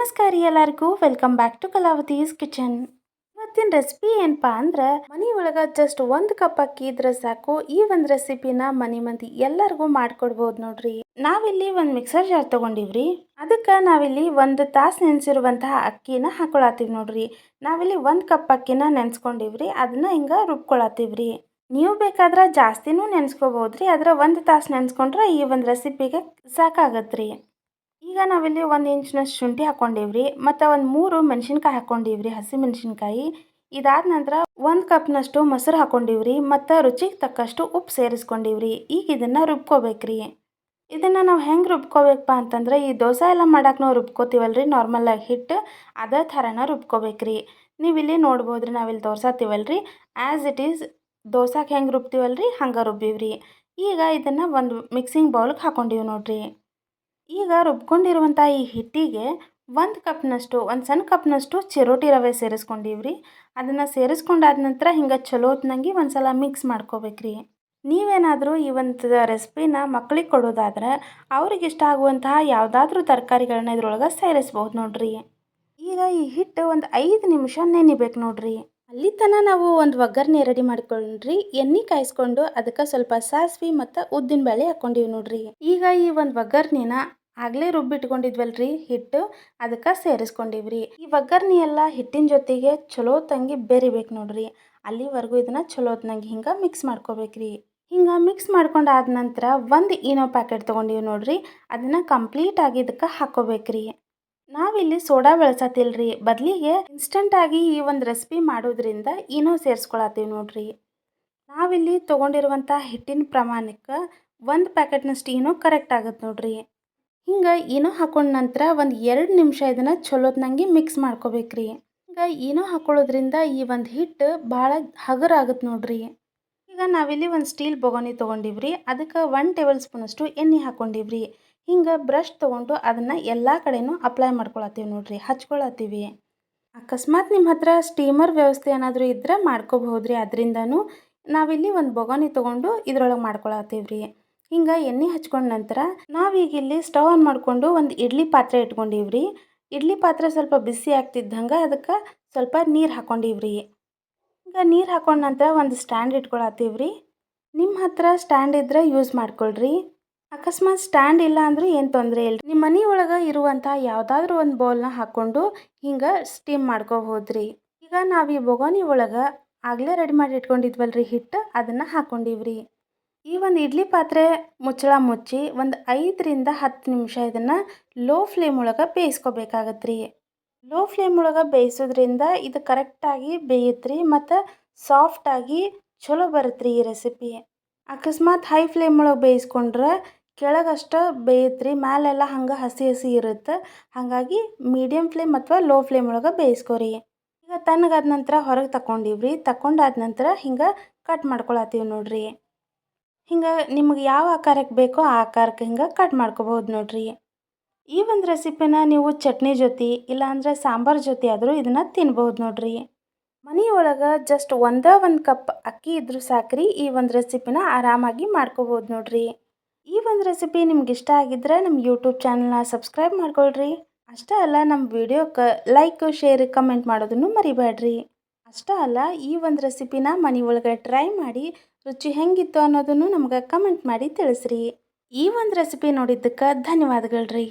ನಮಸ್ಕಾರ ರೀ ಎಲ್ಲರಿಗೂ. Welcome back to Kalavathi's kitchen ಇವತ್ತಿನ ರೆಸಿಪಿ ಏನಪ್ಪ ಅಂದ್ರೆ, ಮನಿ ಒಳಗೆ ಜಸ್ಟ್ ಒಂದು ಕಪ್ ಅಕ್ಕಿ ಇದ್ರೆ ಸಾಕು. ಈ ಒಂದು ರೆಸಿಪಿನ ಮನಿ ಮಂದಿ ಎಲ್ಲರಿಗೂ ಮಾಡ್ಕೊಡ್ಬೋದು ನೋಡ್ರಿ. ನಾವಿಲ್ಲಿ ಒಂದು ಮಿಕ್ಸರ್ ಜಾರ್ ತಗೊಂಡಿವ್ರಿ. ಅದಕ್ಕೆ ನಾವಿಲ್ಲಿ ಒಂದು ತಾಸು ನೆನೆಸಿರುವಂತಹ ಅಕ್ಕಿನ ಹಾಕೊಳತ್ತೀವಿ ನೋಡ್ರಿ. ನಾವಿಲ್ಲಿ ಒಂದು ಕಪ್ ಅಕ್ಕಿನ ನೆನೆಸ್ಕೊಂಡಿವ್ರಿ. ಅದನ್ನ ಹಿಂಗೆ ರುಬ್ಕೊಳತ್ತೀವ್ರಿ ನೀವು ಬೇಕಾದ್ರೆ ಜಾಸ್ತಿನೂ ನೆನೆಸ್ಕೋಬೋದ್ರಿ. ಆದ್ರೆ ಒಂದು ತಾಸು ನೆನೆಸ್ಕೊಂಡ್ರೆ ಈ ಒಂದು ರೆಸಿಪಿಗೆ ಸಾಕಾಗತ್ರಿ. ಈಗ ನಾವಿಲ್ಲಿ ಒಂದು ಇಂಚಿನಷ್ಟು ಶುಂಠಿ ಹಾಕ್ಕೊಂಡಿವ್ರಿ ಮತ್ತು ಒಂದು ಮೂರು ಮೆಣಸಿನ್ಕಾಯಿ ಹಾಕ್ಕೊಂಡಿವ್ರಿ ಹಸಿ ಮೆಣಸಿನ್ಕಾಯಿ. ಇದಾದ ನಂತರ ಒಂದು ಕಪ್ನಷ್ಟು ಮೊಸರು ಹಾಕ್ಕೊಂಡಿವ್ರಿ ಮತ್ತು ರುಚಿಗೆ ತಕ್ಕಷ್ಟು ಉಪ್ಪು ಸೇರಿಸ್ಕೊಂಡಿವ್ರಿ. ಈಗ ಇದನ್ನು ರುಬ್ಕೋಬೇಕ್ರಿ. ಇದನ್ನು ನಾವು ಹೆಂಗೆ ರುಬ್ಕೋಬೇಕಪ್ಪ ಅಂತಂದ್ರೆ, ಈ ದೋಸೆ ಎಲ್ಲ ಮಾಡೋಕೆ ನಾವು ರುಬ್ಕೋತೀವಲ್ರಿ ನಾರ್ಮಲಾಗಿ ಹಿಟ್ಟು, ಅದೇ ಥರನ ರುಬ್ಕೋಬೇಕ್ರಿ. ನೀವಿಲ್ಲಿ ಇಲ್ಲಿ ನೋಡ್ಬೋದ್ರಿ ನಾವಿಲ್ಲಿ ದೋಸಾತೀವಲ್ರಿ ಆ್ಯಸ್ ಇಟ್ ಈಸ್ ದೋಸಾಕೆ ಹೆಂಗೆ ರುಬ್ತೀವಲ್ರಿ, ಹಂಗೆ ರುಬ್ಬಿವ್ರಿ. ಈಗ ಇದನ್ನು ಒಂದು ಮಿಕ್ಸಿಂಗ್ ಬೌಲ್ಗೆ ಹಾಕ್ಕೊಂಡಿವಿ ನೋಡ್ರಿ. ಈಗ ರುಬ್ಕೊಂಡಿರುವಂಥ ಈ ಹಿಟ್ಟಿಗೆ ಒಂದು ಕಪ್ನಷ್ಟು, ಒಂದು ಸಣ್ಣ ಕಪ್ನಷ್ಟು ಚಿರೋಟಿ ರವೆ ಸೇರಿಸ್ಕೊಂಡಿವ್ರಿ. ಅದನ್ನು ಸೇರಿಸ್ಕೊಂಡಾದ ನಂತರ ಹಿಂಗೆ ಚಲೋ ಹೊತ್ನಂಗೆ ಒಂದು ಸಲ ಮಿಕ್ಸ್ ಮಾಡ್ಕೋಬೇಕ್ರಿ. ನೀವೇನಾದರೂ ಈ ಒಂದು ರೆಸಿಪಿನ ಮಕ್ಳಿಗೆ ಕೊಡೋದಾದ್ರೆ ಅವ್ರಿಗೆ ಇಷ್ಟ ಆಗುವಂತಹ ಯಾವುದಾದ್ರೂ ತರಕಾರಿಗಳನ್ನ ಇದ್ರೊಳಗೆ ಸೇರಿಸ್ಬೋದು ನೋಡ್ರಿ. ಈಗ ಈ ಹಿಟ್ಟು ಒಂದು ಐದು ನಿಮಿಷ ನೆನಿಬೇಕು ನೋಡ್ರಿ. ಅಲ್ಲಿ ತನಕ ನಾವು ಒಂದು ಒಗ್ಗರಣೆ ರೆಡಿ ಮಾಡ್ಕೊಂಡ್ರಿ. ಎಣ್ಣೆ ಕಾಯಿಸ್ಕೊಂಡು ಅದಕ್ಕೆ ಸ್ವಲ್ಪ ಸಾಸಿವೆ ಮತ್ತು ಉದ್ದಿನ ಬೇಳೆ ಹಾಕ್ಕೊಂಡಿವಿ ನೋಡ್ರಿ. ಈಗ ಈ ಒಂದು ಒಗ್ಗರ್ಣಿನ ಆಗಲೇ ರುಬ್ಬಿಟ್ಕೊಂಡಿದ್ವಲ್ರಿ ಹಿಟ್ಟು, ಅದಕ್ಕೆ ಸೇರಿಸ್ಕೊಂಡಿವ್ರಿ. ಈ ಒಗ್ಗರ್ಣೆ ಎಲ್ಲ ಹಿಟ್ಟಿನ ಜೊತೆಗೆ ಚಲೋ ತಂಗಿ ಬೆರಿಬೇಕು ನೋಡ್ರಿ. ಅಲ್ಲಿವರೆಗೂ ಇದನ್ನ ಚಲೋ ತಂಗಿ ಹಿಂಗೆ ಮಿಕ್ಸ್ ಮಾಡ್ಕೋಬೇಕ್ರಿ. ಹಿಂಗೆ ಮಿಕ್ಸ್ ಮಾಡ್ಕೊಂಡಾದ ನಂತರ ಒಂದು ಇನೋ ಪ್ಯಾಕೆಟ್ ತೊಗೊಂಡಿವಿ ನೋಡ್ರಿ. ಅದನ್ನು ಕಂಪ್ಲೀಟ್ ಆಗಿ ಇದಕ್ಕೆ ಹಾಕೋಬೇಕ್ರಿ. ನಾವಿಲ್ಲಿ ಸೋಡಾ ಬಳಸತ್ತಿಲ್ರಿ ಬದಲಿಗೆ ಇನ್ಸ್ಟಂಟಾಗಿ ಈ ಒಂದು ರೆಸಿಪಿ ಮಾಡೋದ್ರಿಂದ ಇನೋ ಸೇರಿಸ್ಕೊಳತ್ತೀವಿ ನೋಡ್ರಿ. ನಾವಿಲ್ಲಿ ತೊಗೊಂಡಿರುವಂಥ ಹಿಟ್ಟಿನ ಪ್ರಮಾಣಕ್ಕೆ ಒಂದು ಪ್ಯಾಕೆಟ್ನಷ್ಟು ಇನೋ ಕರೆಕ್ಟ್ ಆಗುತ್ತೆ ನೋಡ್ರಿ. ಹಿಂಗೆ ಏನೋ ಹಾಕೊಂಡ ನಂತರ ಒಂದು ಎರಡು ನಿಮಿಷ ಇದನ್ನು ಚಲೋತ್ನಂಗೆ ಮಿಕ್ಸ್ ಮಾಡ್ಕೋಬೇಕ್ರಿ. ಹಿಂಗೆ ಏನೋ ಹಾಕೊಳ್ಳೋದ್ರಿಂದ ಈ ಒಂದು ಹಿಟ್ಟು ಭಾಳ ಹಗುರಾಗುತ್ತೆ ನೋಡ್ರಿ. ಈಗ ನಾವಿಲ್ಲಿ ಒಂದು ಸ್ಟೀಲ್ ಬೊಗೋನಿ ತೊಗೊಂಡಿವ್ರಿ. ಅದಕ್ಕೆ ಒನ್ ಟೇಬಲ್ ಸ್ಪೂನಷ್ಟು ಎಣ್ಣೆ ಹಾಕ್ಕೊಂಡಿವ್ರಿ ಹಿಂಗೆ ಬ್ರಷ್ ತೊಗೊಂಡು ಅದನ್ನು ಎಲ್ಲ ಕಡೆನೂ ಅಪ್ಲೈ ಮಾಡ್ಕೊಳತ್ತೀವಿ ನೋಡ್ರಿ. ಹಚ್ಕೊಳತ್ತೀವಿ. ಅಕಸ್ಮಾತ್ ನಿಮ್ಮ ಹತ್ರ ಸ್ಟೀಮರ್ ವ್ಯವಸ್ಥೆ ಏನಾದರೂ ಇದ್ದರೆ ಮಾಡ್ಕೋಬಹುದ್ರಿ. ಅದರಿಂದನೂ ನಾವಿಲ್ಲಿ ಒಂದು ಬೊಗೋನಿ ತೊಗೊಂಡು ಇದ್ರೊಳಗೆ ಮಾಡ್ಕೊಳತ್ತೀವ್ರಿ. ಹಿಂಗೆ ಎಣ್ಣೆ ಹಚ್ಕೊಂಡ ನಂತರ ನಾವೀಗ ಇಲ್ಲಿ ಸ್ಟವ್ ಆನ್ ಮಾಡಿಕೊಂಡು ಒಂದು ಇಡ್ಲಿ ಪಾತ್ರೆ ಇಟ್ಕೊಂಡಿವ್ರಿ. ಇಡ್ಲಿ ಪಾತ್ರೆ ಸ್ವಲ್ಪ ಬಿಸಿ ಆಗ್ತಿದ್ದಂಗೆ ಅದಕ್ಕೆ ಸ್ವಲ್ಪ ನೀರು ಹಾಕ್ಕೊಂಡಿವ್ರಿ ಈಗ ನೀರು ಹಾಕೊಂಡ ನಂತರ ಒಂದು ಸ್ಟ್ಯಾಂಡ್ ಇಟ್ಕೊಳತ್ತೀವ್ರಿ. ನಿಮ್ಮ ಹತ್ರ ಸ್ಟ್ಯಾಂಡ್ ಇದ್ದರೆ ಯೂಸ್ ಮಾಡ್ಕೊಳ್ರಿ. ಅಕಸ್ಮಾತ್ ಸ್ಟ್ಯಾಂಡ್ ಇಲ್ಲ ಅಂದರೂ ಏನು ತೊಂದರೆ ಇಲ್ಲ ನಿಮ್ಮ ಮನೆ ಒಳಗೆ ಇರುವಂಥ ಯಾವುದಾದ್ರೂ ಒಂದು ಬೌಲ್ನ ಹಾಕ್ಕೊಂಡು ಹಿಂಗೆ ಸ್ಟೀಮ್ ಮಾಡ್ಕೋಬೋದ್ರಿ. ಈಗ ನಾವು ಈ ಬೊಗೋನಿ ಒಳಗೆ ಆಗಲೇ ರೆಡಿ ಮಾಡಿ ಇಟ್ಕೊಂಡಿದ್ವಲ್ರಿ ಹಿಟ್ಟು ಅದನ್ನು ಹಾಕ್ಕೊಂಡಿವ್ರಿ ಈ ಒಂದು ಇಡ್ಲಿ ಪಾತ್ರೆ ಮುಚ್ಚಳ ಮುಚ್ಚಿ ಒಂದು ಐದರಿಂದ ಹತ್ತು ನಿಮಿಷ ಇದನ್ನು ಲೋ ಫ್ಲೇಮ್ ಒಳಗೆ ಬೇಯಿಸ್ಕೋಬೇಕಾಗತ್ತೆ ರೀ ಲೋ ಫ್ಲೇಮ್ ಒಳಗೆ ಬೇಯಿಸೋದ್ರಿಂದ ಇದು ಕರೆಕ್ಟಾಗಿ ಬೇಯುತ್ತೆ ರೀ ಮತ್ತು ಸಾಫ್ಟಾಗಿ ಚಲೋ ಬರುತ್ತೆ ರೀ ಈ ರೆಸಿಪಿ ಅಕಸ್ಮಾತ್ ಹೈ ಫ್ಲೇಮ್ ಒಳಗೆ ಬೇಯಿಸ್ಕೊಂಡ್ರೆ ಕೆಳಗಷ್ಟು ಬೇಯುತ್ತೆ ರೀ ಮ್ಯಾಲೆಲ್ಲ ಹಂಗೆ ಹಸಿ ಹಸಿ ಇರುತ್ತೆ. ಹಾಗಾಗಿ ಮೀಡಿಯಮ್ ಫ್ಲೇಮ್ ಅಥವಾ ಲೋ ಫ್ಲೇಮ್ ಒಳಗೆ ಬೇಯಿಸ್ಕೊರಿ. ಈಗ ತಣ್ಣಗಾದ ನಂತರ ಹೊರಗೆ ತಗೊಂಡಿವ್ರಿ ತಗೊಂಡಾದ ನಂತರ ಹಿಂಗೆ ಕಟ್ ಮಾಡ್ಕೊಳತ್ತೀವಿ ನೋಡ್ರಿ. ಹಿಂಗೆ ನಿಮ್ಗೆ ಯಾವ ಆಕಾರಕ್ಕೆ ಬೇಕೋ ಆ ಆಕಾರಕ್ಕೆ ಹಿಂಗೆ ಕಟ್ ಮಾಡ್ಕೋಬೋದು ನೋಡ್ರಿ. ಈ ಒಂದು ರೆಸಿಪಿನ ನೀವು ಚಟ್ನಿ ಜೊತೆ ಇಲ್ಲಾಂದ್ರೆ ಸಾಂಬಾರು ಜೊತೆ ಆದರೂ ಇದನ್ನು ತಿನ್ಬೋದು ನೋಡ್ರಿ. ಮನೆಯೊಳಗೆ ಜಸ್ಟ್ ಒಂದೇ ಒಂದು ಕಪ್ ಅಕ್ಕಿ ಇದ್ದರೂ ಸಾಕ್ರಿ, ಈ ಒಂದು ರೆಸಿಪಿನ ಆರಾಮಾಗಿ ಮಾಡ್ಕೋಬೋದು ನೋಡ್ರಿ. ಈ ಒಂದು ರೆಸಿಪಿ ನಿಮ್ಗೆ ಇಷ್ಟ ಆಗಿದ್ರೆ ನಮ್ಮ ಯೂಟ್ಯೂಬ್ ಚಾನಲ್ನ ಸಬ್ಸ್ಕ್ರೈಬ್ ಮಾಡ್ಕೊಳ್ರಿ. ಅಷ್ಟೇ ಅಲ್ಲ ನಮ್ಮ ವಿಡಿಯೋಕ್ಕೆ ಲೈಕ್ ಶೇರ್ ಕಮೆಂಟ್ ಮಾಡೋದನ್ನು ಮರಿಬೇಡ್ರಿ ಅಷ್ಟೇ ಅಲ್ಲ, ಈ ಒಂದು ರೆಸಿಪಿನ ಮನೆ ಟ್ರೈ ಮಾಡಿ ರುಚಿ ಹೆಂಗಿತ್ತು ಅನ್ನೋದನ್ನು ನಮ್ಗೆ ಕಮೆಂಟ್ ಮಾಡಿ ತಿಳಿಸ್ರಿ. ಈ ಒಂದು ರೆಸಿಪಿ ನೋಡಿದ್ದಕ್ಕೆ ಧನ್ಯವಾದಗಳು ರೀ